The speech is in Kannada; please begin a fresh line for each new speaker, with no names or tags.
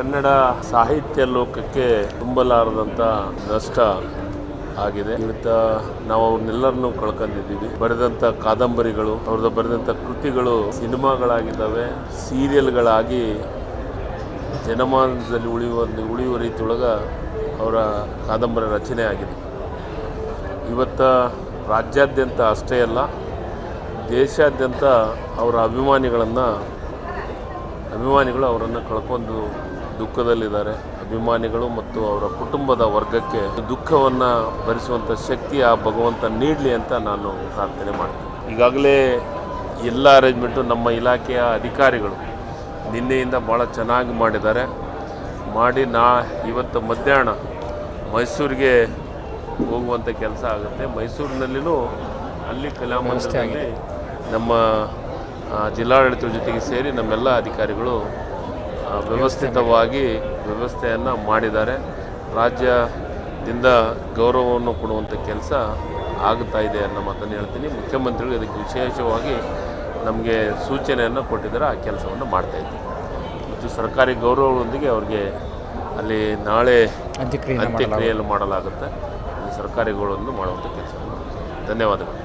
ಕನ್ನಡ ಸಾಹಿತ್ಯ ಲೋಕಕ್ಕೆ ತುಂಬಲಾರದಂಥ ನಷ್ಟ ಆಗಿದೆ. ಇವತ್ತ ನಾವು ಅವ್ರನ್ನೆಲ್ಲರನ್ನು ಕಳ್ಕೊಂಡಿದ್ದೀವಿ. ಬರೆದಂಥ ಕಾದಂಬರಿಗಳು ಅವ್ರದ್ದು ಬರೆದಂಥ ಕೃತಿಗಳು ಸಿನಿಮಾಗಳಾಗಿದ್ದಾವೆ, ಸೀರಿಯಲ್ಗಳಾಗಿ ಜನಮಾನಸದಲ್ಲಿ ಉಳಿಯುವ ಉಳಿಯುವ ರೀತಿಯೊಳಗೆ ಅವರ ಕಾದಂಬರಿ ರಚನೆ ಆಗಿದೆ. ಇವತ್ತು ರಾಜ್ಯಾದ್ಯಂತ ಅಷ್ಟೇ ಅಲ್ಲ, ದೇಶಾದ್ಯಂತ ಅವರ ಅಭಿಮಾನಿಗಳನ್ನು, ಅಭಿಮಾನಿಗಳು ಅವರನ್ನು ಕಳ್ಕೊಂಡು ದುಃಖದಲ್ಲಿದ್ದಾರೆ. ಅಭಿಮಾನಿಗಳು ಮತ್ತು ಅವರ ಕುಟುಂಬದ ವರ್ಗಕ್ಕೆ ದುಃಖವನ್ನು ಭರಿಸುವಂಥ ಶಕ್ತಿ ಆ ಭಗವಂತ ನೀಡಲಿ ಅಂತ ನಾನು ಪ್ರಾರ್ಥನೆ ಮಾಡ್ತೀನಿ. ಈಗಾಗಲೇ ಎಲ್ಲ ಅರೇಂಜ್ಮೆಂಟು ನಮ್ಮ ಇಲಾಖೆಯ ಅಧಿಕಾರಿಗಳು ನಿನ್ನೆಯಿಂದ ಭಾಳ ಚೆನ್ನಾಗಿ ಮಾಡಿದ್ದಾರೆ. ಮಾಡಿ ನಾ ಇವತ್ತು ಮಧ್ಯಾಹ್ನ ಮೈಸೂರಿಗೆ ಹೋಗುವಂಥ ಕೆಲಸ ಆಗುತ್ತೆ. ಮೈಸೂರಿನಲ್ಲಿನೂ ಅಲ್ಲಿ ಕಲಾಮಂದಿರದಲ್ಲಿ ನಮ್ಮ ಜಿಲ್ಲಾಡಳಿತದ ಜೊತೆಗೆ ಸೇರಿ ನಮ್ಮೆಲ್ಲ ಅಧಿಕಾರಿಗಳು ವ್ಯವಸ್ಥಿತವಾಗಿ ವ್ಯವಸ್ಥೆಯನ್ನು ಮಾಡಿದ್ದಾರೆ. ರಾಜ್ಯದಿಂದ ಗೌರವವನ್ನು ಕೊಡುವಂಥ ಕೆಲಸ ಆಗ್ತಾ ಇದೆ ಅನ್ನೋ ಮಾತನ್ನು ಹೇಳ್ತೀನಿ. ಮುಖ್ಯಮಂತ್ರಿಗಳು ಇದಕ್ಕೆ ವಿಶೇಷವಾಗಿ ನಮಗೆ ಸೂಚನೆಯನ್ನು ಕೊಟ್ಟಿದ್ದಾರೆ. ಆ ಕೆಲಸವನ್ನು ಮಾಡ್ತಾಯಿದ್ದೀವಿ ಮತ್ತು ಸರ್ಕಾರಿ ಗೌರವಗಳೊಂದಿಗೆ ಅವ್ರಿಗೆ ಅಲ್ಲಿ ನಾಳೆ
ಅಂತ್ಯಕ್ರಿಯೆ
ಅಂತ್ಯಕ್ರಿಯೆಯನ್ನು ಮಾಡಲಾಗುತ್ತೆ. ಸರ್ಕಾರಿ ಸರ್ಕಾರಿಗಳನ್ನು ಮಾಡುವಂಥ ಕೆಲಸವನ್ನು ಧನ್ಯವಾದಗಳು.